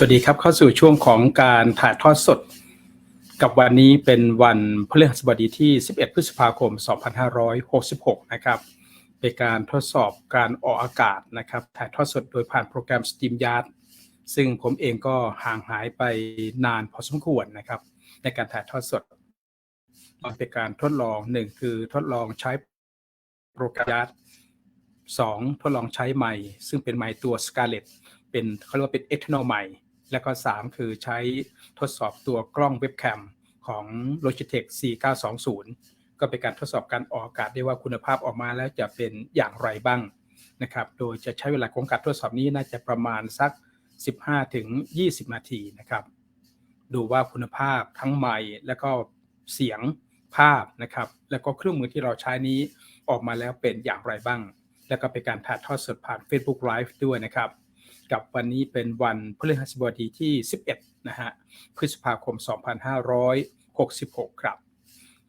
สวัสดีครับเข้าสู่ช่วงของการถ่ายทอดสด กับวันนี้เป็นวันพฤหัสบดีที่ 11 พฤษภาคม 2566 นะครับ เป็นการทดสอบการออกอากาศนะครับ ถ่ายทอดสดโดยผ่านโปรแกรม StreamYard ซึ่งผมเองก็ห่างหายไปนานพอสมควรนะครับ ในการถ่ายทอดสดเป็นการทดลองหนึ่งคือทดลองใช้โปรแกรม Yard สองทดลองใช้ไมค์ซึ่งเป็นไมค์ตัว Scarlett เป็นเขาเรียกว่าเป็น external mic แล้วก็ 3 คือใช้ทดสอบตัวกล้องเว็บแคมของ Logitech C920 ก็เป็นการทดสอบการออกอากาศได้ว่าคุณภาพออกมาแล้วจะเป็นอย่างไรบ้างนะครับ โดยจะใช้เวลาของการทดสอบนี้น่าจะประมาณสัก 15ถึง20 นาทีนะครับ ดูว่าคุณภาพทั้งไมค์แล้วก็เสียงภาพนะครับ แล้วก็เครื่องมือที่เราใช้นี้ออกมาแล้วเป็นอย่างไรบ้าง แล้วก็เป็นการถ่ายทอดสดผ่าน Facebook Live ด้วยนะครับ กับวันนี้เป็นวันพฤหัสบดีที่ 11 นะฮะ พฤษภาคม 2566 ครับ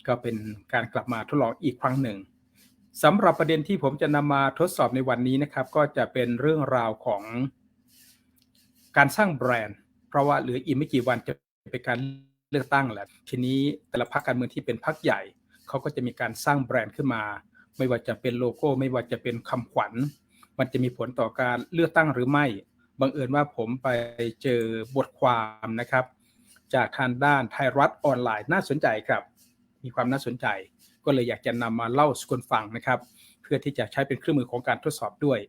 ก็เป็นการกลับมาทดลองอีกครั้งหนึ่งสำหรับประเด็นที่ผมจะนำมาทดสอบในวันนี้นะครับ ก็จะเป็นเรื่องราวของการสร้างแบรนด์ เพราะว่าเหลืออีกไม่กี่วันจะเป็นการเลือกตั้งแหล้วทีนี้แต่ละพรรคการเมืองที่เป็นพรรคใหญ่เขาก็จะมีการสร้างแบรนด์ขึ้นมา ไม่ว่าจะเป็นโลโก้ ไม่ว่าจะเป็นคำขวัญ มันจะมีผลต่อการเลือกตั้งหรือไม่ บังเอิญว่าผมไปเจอบทความนะครับ จากทางด้านไทยรัฐออนไลน์น่าสนใจครับ มีความน่าสนใจ ก็เลยอยากจะนำมาเล่าสู่คนฟังนะครับ เพื่อที่จะใช้เป็นเครื่องมือของการทดสอบด้วย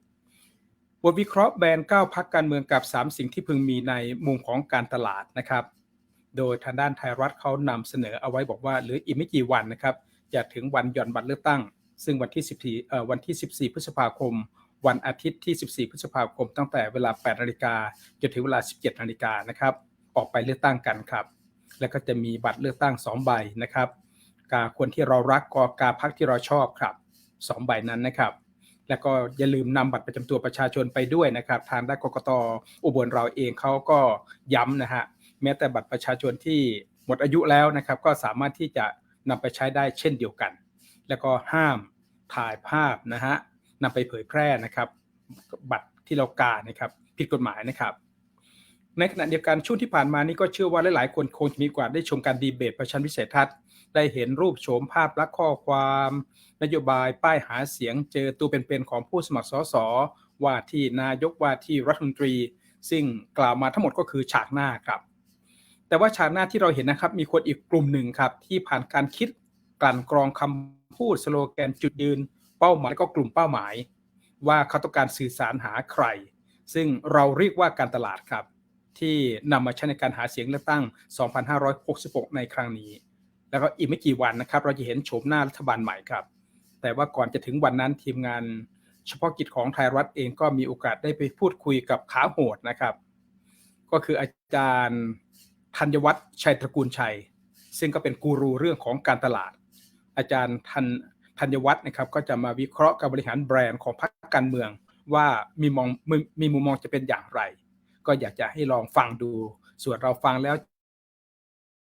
บทวิเคราะห์แบรนด์9พักการเมืองกับ 3 สิ่งที่พึงมีในมุมของการตลาดนะครับ โดยทางด้านไทยรัฐเขานำเสนอเอาไว้บอกว่าเหลืออีกไม่กี่วันนะครับจะถึงวันหย่อนบัตรเลือกตั้ง ซึ่งวันที่ 14เอ่อวันที่ 14 พฤษภาคม วันอาทิตย์ที่ 14 พฤษภาคม ตั้งแต่เวลา 8 นาฬิกาจนถึงเวลา 17 นาฬิกานะครับ ออกไปเลือกตั้งกันครับ แล้วก็จะมีบัตรเลือกตั้ง 2 ใบนะครับ กาคนที่เรารักกอกาพักที่เราชอบครับ 2 ใบนั้นนะครับ แล้วก็อย่าลืมนำบัตรประจำตัวประชาชนไปด้วยนะครับ ทางด้านกกตอุบลเราเองเขาก็ย้ำนะฮะ แม้แต่บัตรประชาชนที่หมดอายุแล้วนะครับ ก็สามารถที่จะนำไปใช้ได้เช่นเดียวกัน แล้วก็ห้ามถ่ายภาพนะฮะ นำไปเผยแพร่นะครับ บัตรที่เรากานะครับผิดกฎหมายนะครับ ในขณะเดียวกันช่วงที่ผ่านมานี่ก็เชื่อว่าหลายๆ คนคงจะมีโอกาสได้ชมการดีเบตประชันวิสัยทัศน์ ได้เห็นรูปโฉมภาพและข้อความ นโยบายป้ายหาเสียงเจอตัวเป็นๆของผู้สมัครสสว่าที่นายกว่าที่รัฐมนตรี ซึ่งกล่าวมาทั้งหมดก็คือฉากหน้าครับ แต่ว่าฉากหน้าที่เราเห็นนะครับ มีคนอีกกลุ่มหนึ่งครับ ที่ผ่านการคิดกลั่นกรองคำพูดสโลแกนจุดยืน เป้าหมายและก็กลุ่มเป้าหมาย ว่าเขาต้องการสื่อสารหาใคร ซึ่งเราเรียกว่าการตลาดครับ ที่นำมาใช้ในการหาเสียงเลือกตั้ง 2566 ในครั้งนี้ แล้วก็อีกไม่กี่วันนะครับ เราจะเห็นโฉมหน้ารัฐบาลใหม่ครับ แต่ว่าก่อนจะถึงวันนั้นทีมงานเฉพาะกิจของไทยรัฐเองก็มีโอกาสได้ไปพูดคุยกับขาโหดนะครับ ก็คืออาจารย์ธัญวัฒน์ชัยตระกูลชัย ซึ่งก็เป็นกูรูเรื่องของการตลาด อาจารย์ธัน ธัญวัฒน์นะครับก็จะมาวิเคราะห์การบริหารแบรนด์ของพรรคการเมือง ว่ามีมองมมีมุมมองจะเป็นอย่างไร ก็อยากจะให้ลองฟังดู ส่วนเราฟังแล้ว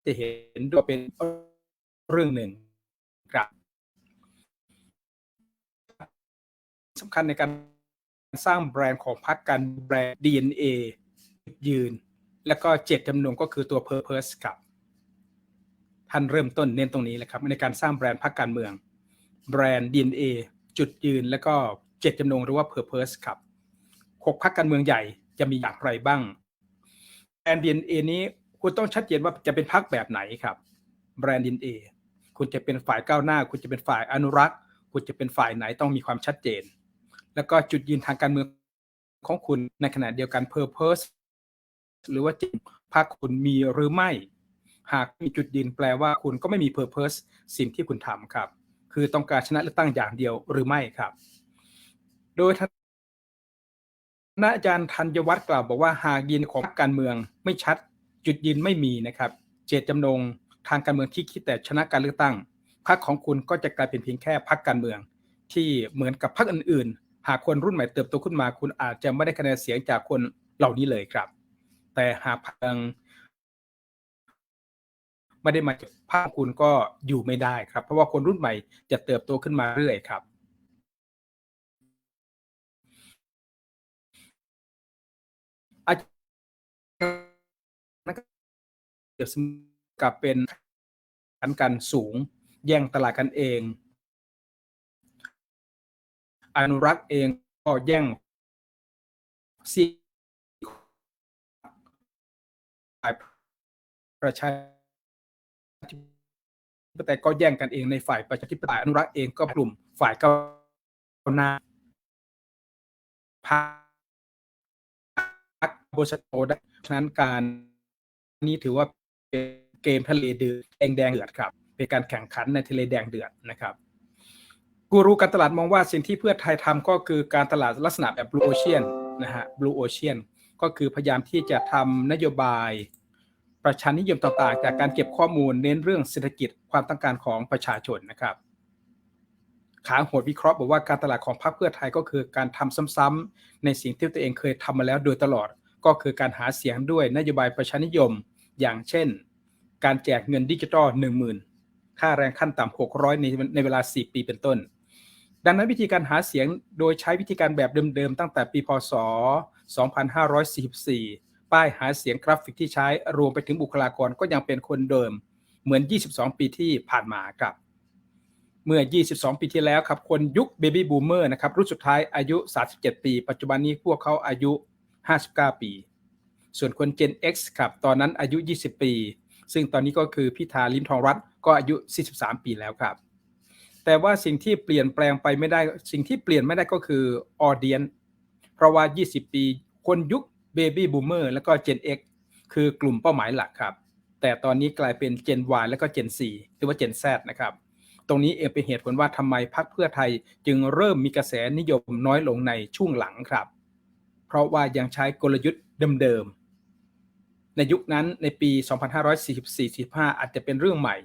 จะเห็นด้วยเป็นเรื่องหนึ่งครับสำคัญในการสร้างแบรนด์ของพรรคการแบรนด์ DNA ยืน แล้วก็เจตจำนงก็คือตัว Purpose ครับ ท่านเริ่มต้นเน้นตรงนี้แหละครับ ในการสร้างแบรนด์พรรคการเมือง แบรนด์ DNA จุดยืน แล้วก็เจตจำนงหรือว่า Purpose ครับหกพรรคการเมืองใหญ่จะมีอย่างไรบ้างแบรนด์ DNA นี้คุณต้องชัดเจนว่าจะเป็นพรรคแบบไหนครับแบรนด์ DNA คุณจะเป็นฝ่ายก้าวหน้า คุณจะเป็นฝ่ายอนุรักษ์ คุณจะเป็นฝ่ายไหนต้องมีความชัดเจน แล้วก็จุดยืนทางการเมืองของคุณในขณะเดียวกัน Purpose หรือว่าจริงพรรคคุณมีหรือไม่ หากมีจุดยืนแปลว่าคุณก็ไม่มี Purpose สิ่งที่คุณทำครับ คือต้องการชนะเลือกตั้งอย่างเดียวหรือไม่ครับ โดยท่านอาจารย์ธัญวัฒน์กล่าวบอกว่าหากยืนของพรรคการเมืองไม่ชัด จุดยืนไม่มีนะครับ เจตจำนงทางการเมืองที่คิดแต่ชนะการเลือกตั้งพรรคของคุณก็จะกลายเป็นเพียงแค่พรรคการเมือง ที่เหมือนกับพรรคอื่นๆ หากคนรุ่นใหม่เติบโตขึ้นมา คุณอาจจะไม่ได้คะแนนเสียงจากคนเหล่านี้เลยครับ แต่หากพรรค ไม่ได้มาจากภาคคุณก็อยู่ไม่ได้ครับ เพราะว่าคนรุ่นใหม่จะเติบโตขึ้นมาเรื่อยครับอาจารบเสมือนกับเป็นขันกันสูง แย่งตลาดกันเอง อนุรักษ์เองก็แย่งซีฝ่ประชา ธิปไตยก็แย่งกันเองในฝ่ายประชาธิปไตยอนุรักษ์เองก็กลุ่มฝ่ายก้าวหน้าพรรคโบสโตได้ฉะนั้นการนี้ถือว่าเป็นเกมทะเลเดือดแดงแดงเดือดครับ เป็นการแข่งขันในทะเลแดงเดือดนะครับกูรูการตลาดมองว่าสิ่งที่เพื่อไทยทำก็คือการตลาดลักษณะแบบ blue ocean นนะฮะ blue ocean ก็คือพยายามที่จะทำนโยบาย ประชานิยมต่างๆ จากการเก็บข้อมูลเน้นเรื่องเศรษฐกิจความต้องการของประชาชนนะครับขาโหดวิเคราะห์บอกว่าการตลาดของพรรคเพื่อไทยก็คือการทำซ้ำๆในสิ่งที่ตัวเองเคยทำมาแล้วโดยตลอด ก็คือการหาเสียงด้วยนโยบายประชานิยม อย่างเช่น การแจกเงินดิจิทัล10,000 ค่าแรงขั้นต่ำ600 ในในเวลา 4 ปีเป็นต้น ดังนั้นวิธีการหาเสียงโดยใช้วิธีการแบบเดิมๆ ตั้งแต่ปีพศ 2544 ป้ายหาเสียงกราฟิกที่ใช้รวมไปถึงบุคลากรก็ยังเป็นคนเดิม เหมือน 22 ปีที่ผ่านมาครับเมื่อ 22 ปีที่แล้วครับ คนยุคเบบี้บูมเมอร์นะครับ รุ่นสุดท้ายอายุ 37 ปี ปัจจุบันนี้พวกเขาอายุ 59 ปี ส่วนคน Gen X ครับ ตอนนั้นอายุ 20 ปี ซึ่งตอนนี้ก็คือพิธาลิมทองรัตก็อายุ 43 ปีแล้วครับ แต่ว่าสิ่งที่เปลี่ยนแปลงไปไม่ได้ สิ่งที่เปลี่ยนไม่ได้ก็คือออเดียน เพราะว่า 20 ปี คนยุค เบบี้บูมเมอร์แล้วก็ Gen X คือกลุ่มเป้าหมายหลักครับ แต่ตอนนี้กลายเป็น Gen Y แล้วก็ Gen Z หรือว่า Gen Z นะครับ ตรงนี้เองเป็นเหตุผลว่าทำไมพรรคเพื่อไทยจึงเริ่มมีกระแสนิยมน้อยลงในช่วงหลังครับ เพราะว่ายังใช้กลยุทธ์เดิมๆในยุคนั้นในปี 2544-45 อาจจะเป็นเรื่องใหม่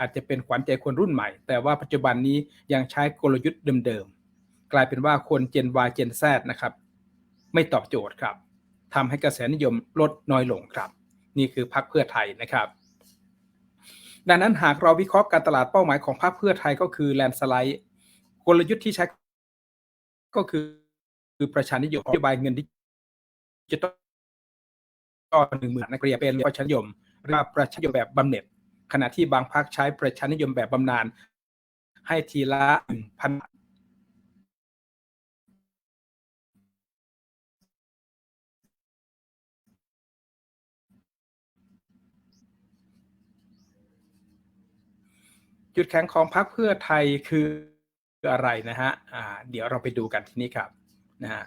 อาจจะเป็นขวัญใจคนรุ่นใหม่ แต่ว่าปัจจุบันนี้ยังใช้กลยุทธ์เดิมๆกลายเป็นว่าคน Gen Y Gen Z นะครับ ไม่ตอบโจทย์ครับ ทำให้กระแสนิยมลดน้อยลงครับ นี่คือพรรคเพื่อไทยนะครับ ดังนั้นหากเราวิเคราะห์การตลาดเป้าหมายของพรรคเพื่อไทยก็คือแลนสไลด์กลยุทธ์ที่ใช้ก็คือคือประชานิยมนโยบายเงินดิจิตอลหนึ่งหมื่นนักเรียนเป็นประชานิยมหรือประชานิยมแบบบำเหน็จขณะที่บางพรรคใช้ประชานิยมแบบบำนาญให้ทีละหนึ่งพัน จุดแข็งของพรรคเพื่อไทยคืออะไรนะฮะอ่าเดี๋ยวเราไปดูกันที่นี้ครับนะฮะ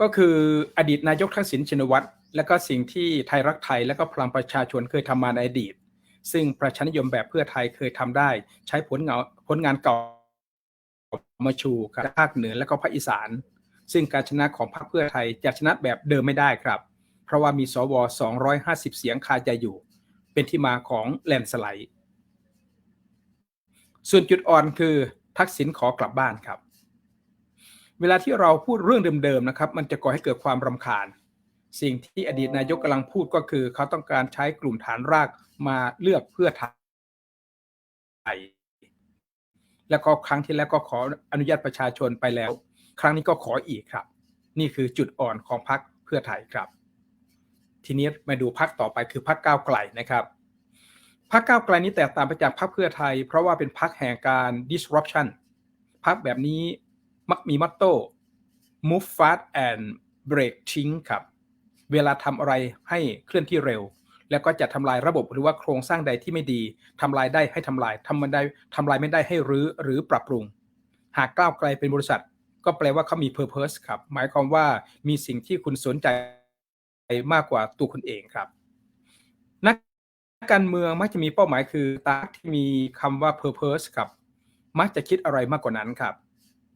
ก็คืออดีตนายกทักษิณชินวัตรและก็สิ่งที่ไทยรักไทยและก็พลังประชาชนเคยทำมาในอดีต ซึ่งประชานิยมแบบเพื่อไทยเคยทำได้ ใช้ผลงานผลงานเก่ามาชูกับภาคเหนือและก็ภาคอีสาน ซึ่งการชนะของพรรคเพื่อไทยจะชนะแบบเดิมไม่ได้ครับ เพราะว่ามีสว 250 เสียงคาใจอยู่ เป็นที่มาของแลนสไลด์ ส่วนจุดอ่อนคือทักษิณขอกลับบ้านครับ เวลาที่เราพูดเรื่องเดิมๆนะครับ มันจะก่อให้เกิดความรำคาญ สิ่งที่อดีตนายกกำลังพูดก็คือ เขาต้องการใช้กลุ่มฐานรากมาเลือกเพื่อไทยแล้วก็ครั้งที่แล้วก็ขออนุญาตประชาชนไปแล้ว ครั้งนี้ก็ขออีกครับ นี่คือจุดอ่อนของพรรคเพื่อไทยครับ ทีนี้มาดูพรรคต่อไปคือพรรคก้าวไกลนะครับพรรคก้าวไกลนี้แตกต่างไปจากพรรคเพื่อไทย เพราะว่าเป็นพรรคแห่งการ disruption พรรคแบบนี้มักมีมัตโต้ move fast and break ทิ้งครับ เวลาทำอะไรให้เคลื่อนที่เร็ว แล้วก็จะทำลายระบบหรือว่าโครงสร้างใดที่ไม่ดีทำลายได้ให้ทำลายทำมันได้ทำลายไม่ได้ให้รื้อหรือปรับปรุง หากก้าวไกลเป็นบริษัท ก็แปลว่าเขามี purpose ครับ หมายความว่ามีสิ่งที่คุณสนใจ มากกว่าตัวคุณเองครับ นักการเมืองมักจะมีเป้าหมายคือตาที่มีคำว่า purpose ครับ มักจะคิดอะไรมากกว่านั้นครับ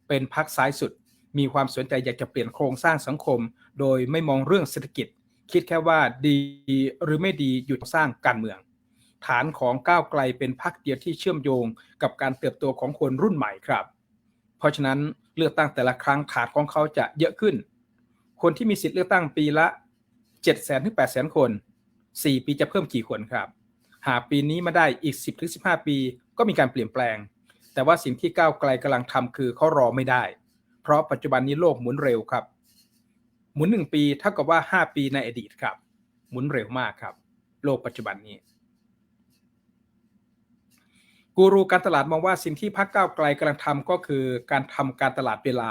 เป็นพรรคซ้ายสุด มีความสนใจอยากจะเปลี่ยนโครงสร้างสังคม โดยไม่มองเรื่องเศรษฐกิจ คิดแค่ว่าดีหรือไม่ดีอยู่สร้างการเมือง ฐานของก้าวไกลเป็นพรรคเดียวที่เชื่อมโยงกับการเติบโตของคนรุ่นใหม่ครับ เพราะฉะนั้นเลือกตั้งแต่ละครั้งถาดของเขาจะเยอะขึ้น คนที่มีสิทธิ์เลือกตั้งปีละ 7 0 0 0 0ถึง8 0 0 0 0 คน 4 ปีจะเพิ่มกี่คนครับ หากปีนี้มาได้อีก 10ถึง15 ปีก็มีการเปลี่ยนแปลง แต่ว่าสิ่งที่ก้าวไกลกำลังทำคือเขารอไม่ได้ เพราะปัจจุบันนี้โลกหมุนเร็วครับ หมุน 1 ปีเท่ากับว่า 5 ปีในอดีตครับ หมุนเร็วมากครับ โลกปัจจุบันนี้กูรูการตลาดมองว่าสิ่งที่พรรคก้าวไกลกำลังทำก็คือการทำการตลาดเวลา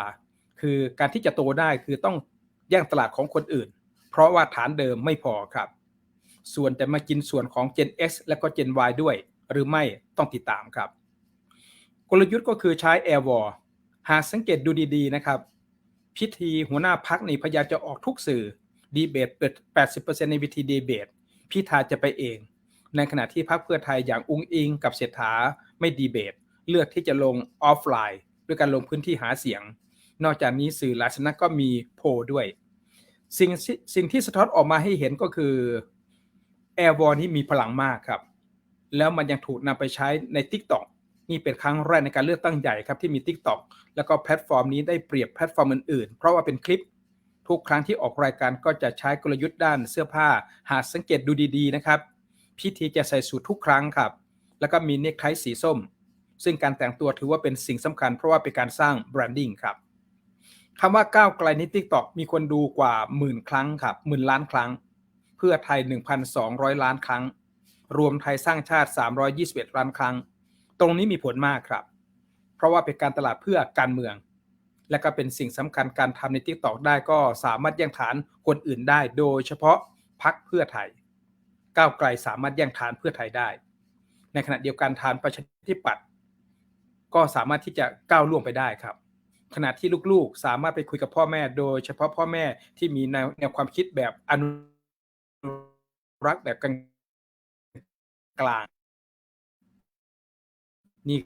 คือการที่จะโตได้คือต้องแย่งตลาดของคนอื่น เพราะว่าฐานเดิมไม่พอครับ ส่วนจะมากินส่วนของ Gen X และก็ Gen Y ด้วย หรือไม่ต้องติดตามครับ กลยุทธ์ก็คือใช้ Air War หากสังเกตดูดีๆนะครับ พิธีหัวหน้าพักนี่พยายามจะออกทุกสื่อดีเบตเปิด 80%ในวิธีดีเบตพิธาจะไปเอง ในขณะที่พรรคเพื่อไทยอย่างอุ้งอิงกับเศรษฐาไม่ดีเบต เลือกที่จะลงออฟไลน์ ด้วยการลงพื้นที่หาเสียง นอกจากนี้สื่อหลายสำนักก็มีโพลด้วย สิ่งสิ่งที่สะท้อนออกมาให้เห็นก็คือแอร์วอร์นี้มีพลังมากครับ แล้วมันยังถูกนำไปใช้ใน TikTok นี่เป็นครั้งแรกในการเลือกตั้งใหญ่ครับที่มี TikTok แล้วก็แพลตฟอร์มนี้ได้เปรียบแพลตฟอร์มอื่นๆ เพราะว่าเป็นคลิปทุกครั้งที่ออกรายการก็จะใช้กลยุทธ์ด้านเสื้อผ้า หากสังเกตดูดีๆนะครับ พิธีจะใส่สูททุกครั้งครับ แล้วก็มีเนคไทสีส้ม ซึ่งการแต่งตัวถือว่าเป็นสิ่งสำคัญเพราะว่าเป็นการสร้างแบรนดิ้งครับ คำว่าก้าวไกลใน TikTok มีคนดูกว่าหมื่นครั้งครับหมื่นล้านครั้ง เพื่อไทย 1,200 ล้านครั้ง รวมไทยสร้างชาติ 321 ล้านครั้ง ตรงนี้มีผลมากครับ เพราะว่าเป็นการตลาดเพื่อการเมือง และก็เป็นสิ่งสำคัญการทำใน TikTok ได้ก็สามารถแย่งฐานคนอื่นได้ โดยเฉพาะพักเพื่อไทย ก้าวไกลสามารถแย่งฐานเพื่อไทยได้ ในขณะเดียวกันฐานประชาธิปัตย์ก็สามารถที่จะก้าวล่วงไปได้ครับ ขณะที่ลูกๆ สามารถไปคุยกับพ่อแม่ โดยเฉพาะพ่อแม่ที่มีแนวแนวความคิดแบบอนุรักษ์แบบกลางกลางนี่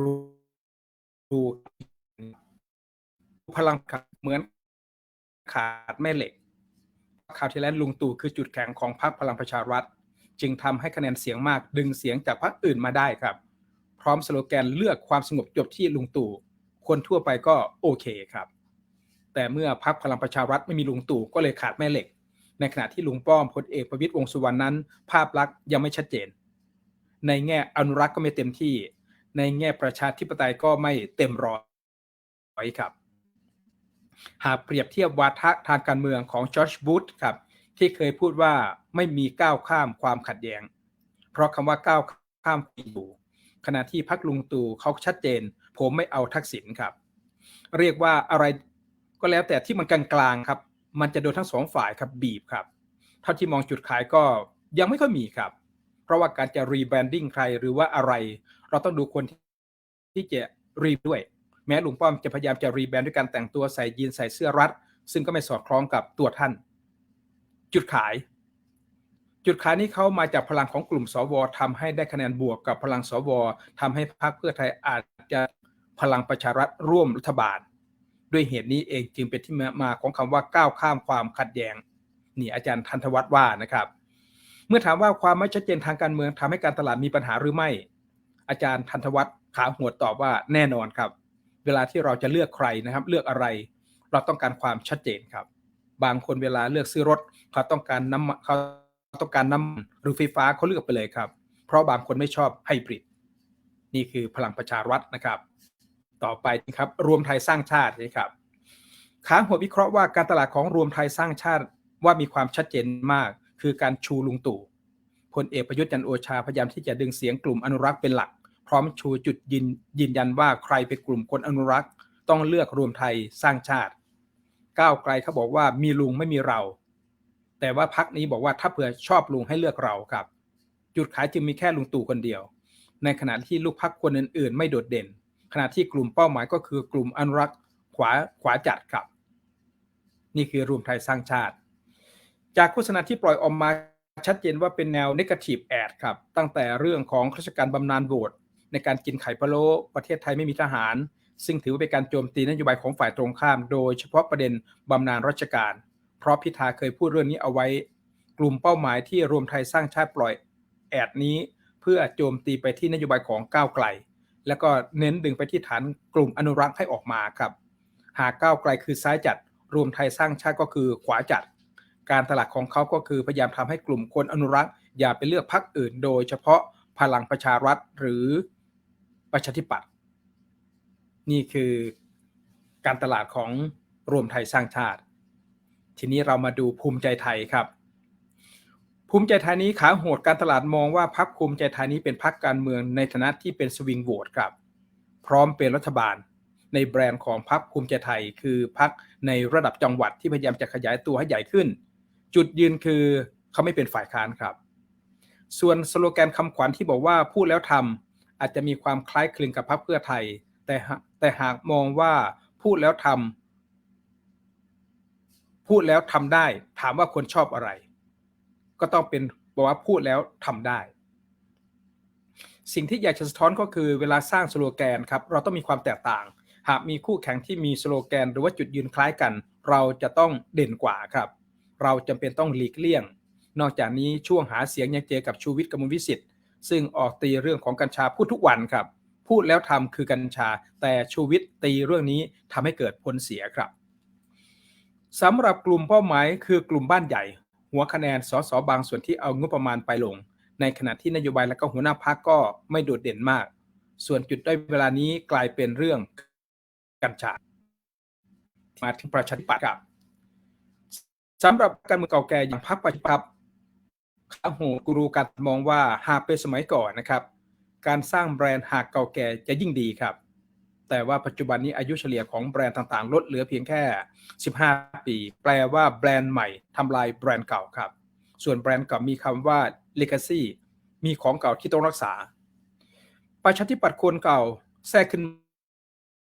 รู้พลังเหมือนขาดแม่เหล็กคราวที่แล้วลุงตู่คือจุดแข็งของพรรคพลังประชารัฐ จึงทำให้คะแนนเสียงมากดึงเสียงจากพรรคอื่นมาได้ครับ พร้อมสโลแกนเลือกความสงบจบที่ลุงตู่ คนทั่วไปก็โอเคครับ แต่เมื่อพรรคพลังประชารัฐไม่มีลุงตู่ก็เลยขาดแม่เหล็ก ในขณะที่ลุงป้อมพลเอกประวิตยวงสุวรรณนั้น ภาพลักษณ์ยังไม่ชัดเจน ในแง่อนุรักษ์ก็ไม่เต็มที่ ในแง่ประชาธิปไตยก็ไม่เต็มร้อยครับ หากเปรียบเทียบวาทะทางการเมืองของจอร์จบูธครับที่เคยพูดว่าไม่มีก้าวข้ามความขัดแย้ง เพราะคำว่าก้าวข้ามอยู่ ขณะที่พักลุงตู่เขาชัดเจน ผมไม่เอาทักษิณครับ เรียกว่าอะไรก็แล้วแต่ที่มันกลางๆครับ มันจะโดนทั้งสองฝ่ายครับบีบครับ เท่าที่มองจุดขายก็ยังไม่ค่อยมีครับ เพราะว่าการจะรีแบรนดิ้งใครหรือว่าอะไร เราต้องดูคนที่จะรีด้วย แม้ลุงป้อมจะพยายามจะรีแบรนด์ด้วยการแต่งตัวใส่ยีนใส่เสื้อรัด ซึ่งก็ไม่สอดคล้องกับตัวท่าน จุดขาย จุดขายนี้เขามาจากพลังของกลุ่มสวทำให้ได้คะแนนบวกกับพลังสวทำให้พรรคเพื่อไทยอาจจะพลังประชารัฐร่วมรัฐบาล ด้วยเหตุนี้เองจึงเป็นที่มาของคำว่าก้าวข้ามความขัดแย้งนี่อาจารย์ทันทวัฒน์ว่านะครับ เมื่อถามว่าความไม่ชัดเจนทางการเมืองทำให้การตลาดมีปัญหาหรือไม่ อาจารย์ทันทวัฒน์ขาหัวตอบว่าแน่นอนครับ เวลาที่เราจะเลือกใครนะครับ เลือกอะไร เราต้องการความชัดเจนครับ บางคนเวลาเลือกซื้อรถเขาต้องการน้ำเขา ต้องการน้ำหรือไฟฟ้าเขาเลือกไปเลยครับ เพราะบางคนไม่ชอบไฮบริดนี่คือพลังประชารัฐนะครับ ต่อไปนะครับรวมไทยสร้างชาตินะครับ ค้างหัววิเคราะห์ว่าการตลาดของรวมไทยสร้างชาติว่ามีความชัดเจนมาก คือการชูลุงตู่พลเอกประยุทธ์จันโอชาพยายามที่จะดึงเสียงกลุ่มอนุรักษ์เป็นหลัก พร้อมชูจุดยืนยืนยันว่าใครเป็นกลุ่มคนอนุรักษ์ ต้องเลือกรวมไทยสร้างชาติก้าวไกลเขาบอกว่ามีลุงไม่มีเรา แต่ว่าพักนี้บอกว่าถ้าเผื่อชอบลุงให้เลือกเราครับ จุดขายจึงมีแค่ลุงตู่คนเดียว ในขณะที่ลูกพักคนอื่น ๆ ไม่โดดเด่น ขณะที่กลุ่มเป้าหมายก็คือกลุ่มอนุรักษ์ขวาขวาจัดครับ นี่คือรวมไทยสร้างชาติ จากโฆษณาที่ปล่อยออกมาชัดเจนว่าเป็นแนว negative ad ครับ ตั้งแต่เรื่องของข้าราชการบำนาญโหวตในการกินไข่พะโล้ประเทศไทยไม่มีทหาร ซึ่งถือว่าเป็นการโจมตีนโยบายของฝ่ายตรงข้าม โดยเฉพาะประเด็นบำนาญราชการ เพราะพิธาเคยพูดเรื่องนี้เอาไว้ กลุ่มเป้าหมายที่รวมไทยสร้างชาติปล่อยแอดนี้ เพื่อโจมตีไปที่นโยบายของก้าวไกล แล้วก็เน้นดึงไปที่ฐานกลุ่มอนุรักษ์ให้ออกมาครับ หากก้าวไกลคือซ้ายจัด รวมไทยสร้างชาติก็คือขวาจัด การตลาดของเขาก็คือพยายามทำให้กลุ่มคนอนุรักษ์อย่าไปเลือกพรรคอื่น โดยเฉพาะพลังประชารัฐหรือประชาธิปัตย์นี่คือการตลาดของรวมไทยสร้างชาติ ทีนี้เรามาดูภูมิใจไทยครับ ภูมิใจไทยนี้ขาโหดการตลาดมองว่าพรรคภูมิใจไทยนี้เป็นพรรคการเมืองในฐานะที่เป็นสวิงโหวตครับ พร้อมเป็นรัฐบาลในแบรนด์ของพรรคภูมิใจไทย คือพรรคในระดับจังหวัดที่พยายามจะขยายตัวให้ใหญ่ขึ้น จุดยืนคือเขาไม่เป็นฝ่ายค้านครับ ส่วนสโลแกนคำขวัญที่บอกว่าพูดแล้วทำอาจจะมีความคล้ายคลึงกับพรรคเพื่อไทย แต่แต่หากมองว่าพูดแล้วทำ พูดแล้วทำได้ ถามว่าคนชอบอะไร ก็ต้องเป็นบอกว่าพูดแล้วทำได้ สิ่งที่อยากจะสะท้อนก็คือเวลาสร้างสโลแกนครับเราต้องมีความแตกต่าง หากมีคู่แข่งที่มีสโลแกน หรือว่าจุดยืนคล้ายกัน เราจะต้องเด่นกว่าครับ เราจำเป็นต้องหลีกเลี่ยง นอกจากนี้ช่วงหาเสียงยังเจอกับชูวิทย์กมลวิสิทธิ์ซึ่งออกตีเรื่องของกัญชาพูดทุกวันครับ พูดแล้วทำคือกัญชา แต่ชูวิทย์ตีเรื่องนี้ทำให้เกิดผลเสียครับ สำหรับกลุ่มเป้าหมายคือกลุ่มบ้านใหญ่ หัวคะแนนสสบางส่วนที่เอางบประมาณไปลง ในขณะที่นโยบายและก็หัวหน้าพักก็ไม่โดดเด่นมาก ส่วนจุดได้อยเวลานี้กลายเป็นเรื่องกัญชามาถึงประชาธิปัตย์ครับสำหรับการเมืองเก่าแก่อย่างพรรคประชาธิปัตย์ข้าหูกูรูการมองว่าหากเป็นสมัยก่อนนะครับ การสร้างแบรนด์หากเก่าแก่จะยิ่งดีครับ แต่ว่าปัจจุบันนี้อายุเฉลี่ยของแบรนด์ต่างๆ ลดเหลือเพียงแค่ 15 ปี แปลว่าแบรนด์ใหม่ทำลายแบรนด์เก่าครับ ส่วนแบรนด์เก่ามีคำว่า legacy มีของเก่าที่ต้องรักษา ประชาธิปัตย์คนเก่าแทรกขึ้น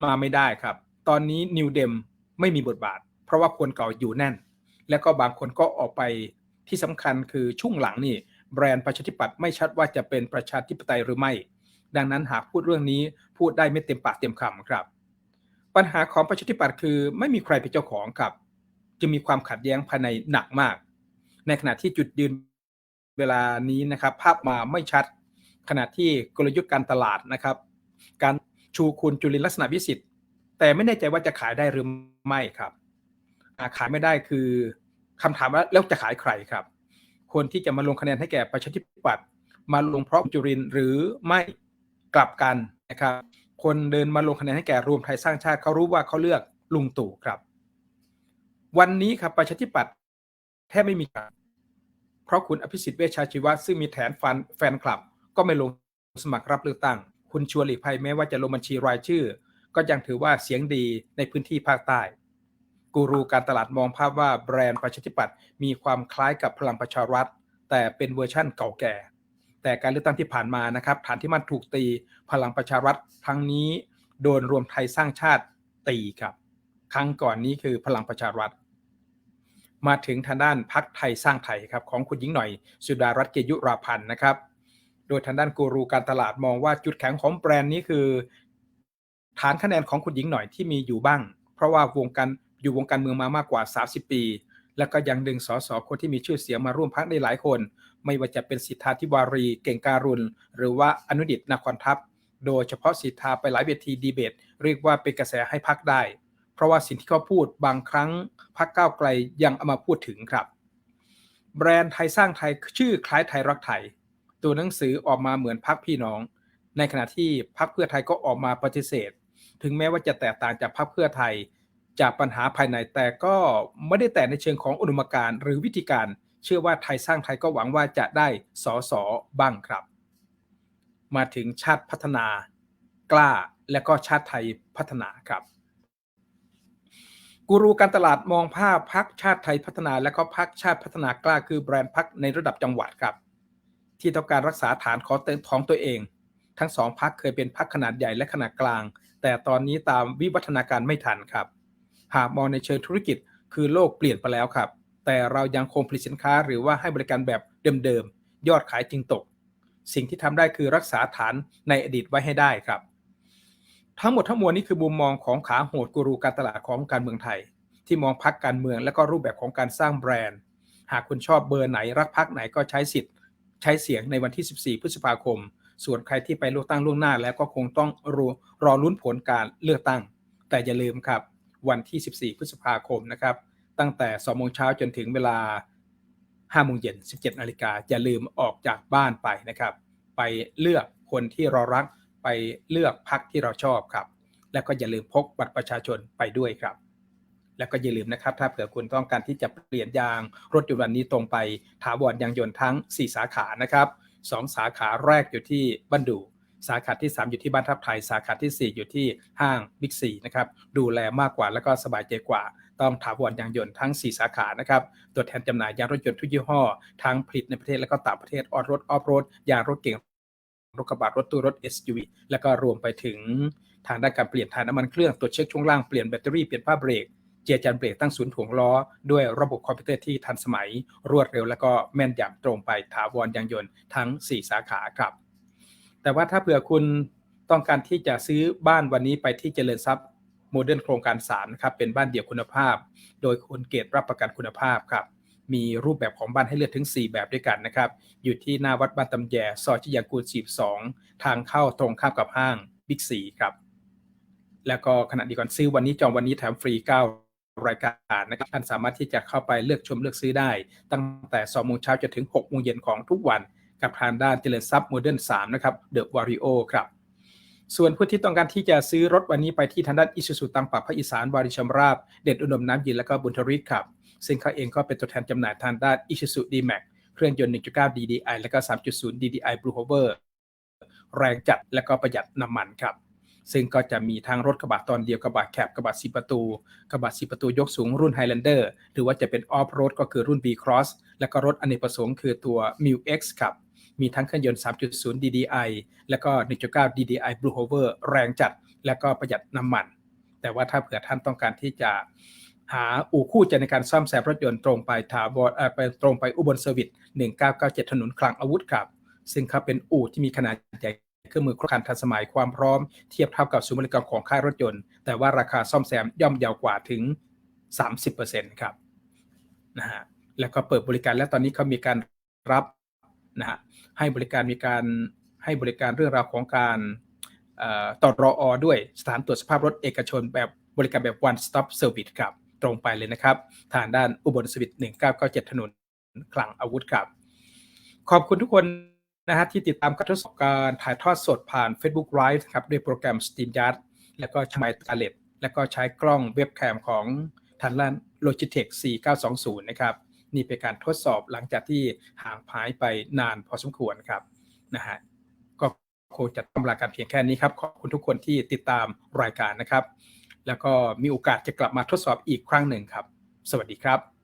มาไม่ได้ครับ ตอนนี้นิวเดมไม่มีบทบาท เพราะว่าคนเก่าอยู่แน่น แล้วก็บางคนก็ออกไปที่สำคัญคือช่วงหลังนี่แบรนด์ประชาธิปัตย์ไม่ชัดว่าจะเป็นประชาธิปไตยหรือไม่ ดังนั้นหากพูดเรื่องนี้พูดได้ไม่เต็มปากเต็มคำครับ ปัญหาของประชาธิปัตย์คือไม่มีใครเป็นเจ้าของครับจะมีความขัดแย้งภายในหนักมาก ในขณะที่จุดยืนเวลานี้นะครับ ภาพมาไม่ชัดขณะที่กลยุทธ์การตลาดนะครับ การชูคุณจุลินลักษณะวิสิทธิ์ แต่ไม่แน่ใจว่าจะขายได้หรือไม่ครับขายไม่ได้คือคำถามว่าแล้วจะขายใครครับ คนที่จะมาลงคะแนนให้แก่ประชาธิปัตย์มาลงเพราะจุรินหรือไม่ กลับกันนะครับ คนเดินมาลงคะแนนให้แก่รวมไทยสร้างชาติเขารู้ว่าเขาเลือกลุงตู่ครับ วันนี้ครับประชาธิปัตย์แทบไม่มีการเพราะคุณอภิสิทธิ์เวชชาชีวะซึ่งมีแถนฟันแฟนคลับ ก็ไม่ลงสมัครรับเลือกตั้ง คุณชวนหลีกภัยแม้ว่าจะลงบัญชีรายชื่อ ก็ยังถือว่าเสียงดีในพื้นที่ภาคใต้กูรูการตลาดมองภาพว่าแบรนด์ประชาธิปัตย์มีความคล้ายกับพลังประชารัฐ แต่เป็นเวอร์ชั่นเก่าแก่ แต่การเลือกตั้งที่ผ่านมานะครับฐานที่มันถูกตีพลังประชารัฐครั้งนี้โดนรวมไทยสร้างชาติตีครับ ครั้งก่อนนี้คือพลังประชารัฐ มาถึงทางด้านพักไทยสร้างไทยครับของคุณหญิงหน่อยสุดารัตน์เกยุราพันธ์นะครับ โดยทางด้านกูรูการตลาดมองว่าจุดแข็งของแบรนด์นี้คือ ฐานคะแนนของคุณหญิงหน่อยที่มีอยู่บ้าง เพราะว่าวงการอยู่วงการเมืองมามากกว่า 30 ปี แล้วก็ยังดึงสสคนที่มีชื่อเสียงมาร่วมพักได้หลายคน ไม่ว่าจะเป็นสิทธาธิวารี เก่งการุณ หรือว่าอนุดิตนาคอนทัพ โดยเฉพาะสิทธาไปหลายเวทีดีเบต เรียกว่าเป็นกระแสให้พักได้ เพราะว่าสิ่งที่เขาพูดบางครั้งพักก้าวไกลยังเอามาพูดถึงครับ แบรนด์ไทยสร้างไทยชื่อคล้ายไทยรักไทย ตัวหนังสือออกมาเหมือนพักพี่น้อง ในขณะที่พักเพื่อไทยก็ออกมาปฏิเสธ ถึงแม้ว่าจะแตกต่างจากพักเพื่อไทย จากปัญหาภายในแต่ก็ไม่ได้แต่ในเชิงของอุดมการหรือวิธีการ เชื่อว่าไทยสร้างไทยก็หวังว่าจะได้สอสอบ้างครับ มาถึงชาติพัฒนากล้าและก็ชาติไทยพัฒนาครับกูรูการตลาดมองภาพพักชาติไทยพัฒนาและก็พักชาติพัฒนากล้าคือแบรนด์พักในระดับจังหวัดครับ ที่ต้องการรักษาฐานของตัวเอง ทั้งสองพักเคยเป็นพักขนาดใหญ่และขนาดกลาง แต่ตอนนี้ตามวิวัฒนาการไม่ทันครับ หากมองในเชิงธุรกิจ คือโลกเปลี่ยนไปแล้วครับ แต่เรายังคงผลิตสินค้าหรือว่าให้บริการแบบเดิมๆ ยอดขายจึงตก สิ่งที่ทำได้คือรักษาฐานในอดีตไว้ให้ได้ครับ ทั้งหมดทั้งมวลนี้คือมุมมองของขาโหดกูรูการตลาดของการเมืองไทย ที่มองพักการเมืองและก็รูปแบบของการสร้างแบรนด์ หากคุณชอบเบอร์ไหนรักพักไหนก็ใช้สิทธิ์ ใช้เสียงในวันที่ 14 พฤษภาคม ส่วนใครที่ไปเลือกตั้งล่วงหน้า แล้วก็คงต้องรอรอลุ้นผลการเลือกตั้ง แต่อย่าลืมครับ วันที่ 14 พฤษภาคมนะครับ ตั้งแต่ 2 โมงเช้าจนถึงเวลา 5 โมงเย็น 17 นาฬิกาอย่าลืมออกจากบ้านไปนะครับ ไปเลือกคนที่เรารัก ไปเลือกพักที่เราชอบครับ และก็อย่าลืมพกบัตรประชาชนไปด้วยครับ แล้วก็อย่าลืมนะครับ ถ้าเผื่อคุณต้องการที่จะเปลี่ยนยางรถยนต์วันนี้ตรงไปถาวรยางยนต์ทั้ง 4 สาขานะครับสองสาขาแรกอยู่ที่บันดู สาขาที่ 3 อยู่ที่บ้านทับไทย สาขาทีสี่ 4 อยู่ที่ห้างบิ๊กซีนะครับดูแลมากกว่าแล้วก็สบายใจกว่า ต้องถาวรยางยนต์ทั้ง 4 สาขานะครับตัวแทนจำหน่ายยางรถยนต์ทุกยี่ห้อทั้งผลิตในประเทศและก็ต่างประเทศออรถออฟโรดยางรถเก่งรถกระบะรถตู้รถ SUV แล้วก็รวมไปถึงทางด้านการเปลี่ยนถ่ายน้ำมันเครื่องตรวจเช็คช่วงล่างเปลี่ยนแบตเตอรี่เปลี่ยนผ้าเบรกเจียรจันเบรกตั้งศูนย์ถ่วงล้อ ด้วยระบบคอมพิวเตอร์ที่ทันสมัย รวดเร็วแล้วก็แม่นยำตรงไปถาวรยางยนต์ทั้ง 4 สาขาครับ แต่ว่าถ้าเผื่อคุณต้องการที่จะซื้อบ้านวันนี้ไปที่เจริญทรัพย์โมเดิร์นโครงการ3นะครับเป็นบ้านเดี่ยวคุณภาพ โดยคุณเกตรับประกันคุณภาพครับมีรูปแบบของบ้านให้เลือกถึง 4 แบบด้วยกันนะครับ อยู่ที่หน้าวัดบ้านตำแยซอยชิยางกูล42ทางเข้าตรงข้ามกับห้างบิ๊กซีครับ แล้วก็ขณะดียวกันซื้อวันนี้จองวันนี้แถมฟรี 9 รายการนะครับท่านสามารถที่จะเข้าไปเลือกชมเลือกซื้อได้ ตั้งแต่2โมงเช้าจนถึง6โมงเย็นของทุกวัน กับทางด้านเจริญทรัพย์โมเดิร์น3นะครับเดอะวาริโอครับส่วนผู้ที่ต้องการที่จะซื้อรถวันนี้ไปที่ทางด้านอิสุสุตังปากภาคอีสานวาริชมราบ เด็ดอุดมน้ำย็นและก็บุญทริกครับ ซึ่งเขาเองก็เป็นตัวแทนจำหน่ายทางด้าน Isuzu D-Max เครื่องยนต์ 1.9 DDI และก็ 3.0 DDI Blue Hover แรงจัดและก็ประหยัดน้ำมันครับ ซึ่งก็จะมีทั้งรถกระบะตอนเดียวกระบะแคบกระบะสีประตู กระบะสีประตูยกสูงรุ่น Highlander หรือว่าจะเป็นออฟโรดก็คือรุ่น B Cross และก็รถอเนกประสงค์คือตัว m i X ครับ มีทั้งเครื่องยนต์ 3.0 DDI แล้วก็ 1.9 DDI Blue Hover แรงจัด และก็ประหยัดน้ำมัน แต่ว่าถ้าเผื่อท่านต้องการที่จะหาอู่คู่ใจในการซ่อมแซมรถยนต์ตรงไปถาวรไปตรงไปอุบลเซอร์วิส 1997 ถนนคลังอาวุธครับ ซึ่งเขาเป็นอู่ที่มีขนาดใหญ่เครื่องมือครบครันทันสมัยความพร้อมเทียบเท่ากับศูนย์บริการของค่ายรถยนต์ แต่ว่าราคาซ่อมแซมย่อมเยาวกว่าถึง 30%ครับนะฮะแล้วก็เปิดบริการและตอนนี้เขามีการรับ นะฮะให้บริการมีการให้บริการเรื่องราวของการต่อรออด้วยสถานตรวจสภาพรถเอกชนแบบบริการแบบ one stop service ครับ ตรงไปเลยนะครับ ทางด้านอุบลสวิต1997 ถนนคลังอาวุธครับ ขอบคุณทุกคนนะฮะที่ติดตามการทดสอบการถ่ายทอดสดผ่าน Facebook Live ครับด้วยโปรแกรม StreamYard แล้วก็ใช้ไมค์ตาเล็ตแล้วก็ใช้กล้องเว็บแคมของทางด้าน Logitech 4920 นะครับ นี่เป็นการทดสอบหลังจากที่ห่างหายไปนานพอสมควรครับนะฮะก็คงจะทำราการเพียงแค่นี้ครับ ขอบคุณทุกคนที่ติดตามรายการนะครับ แล้วก็มีโอกาสจะกลับมาทดสอบอีกครั้งหนึ่งครับ สวัสดีครับ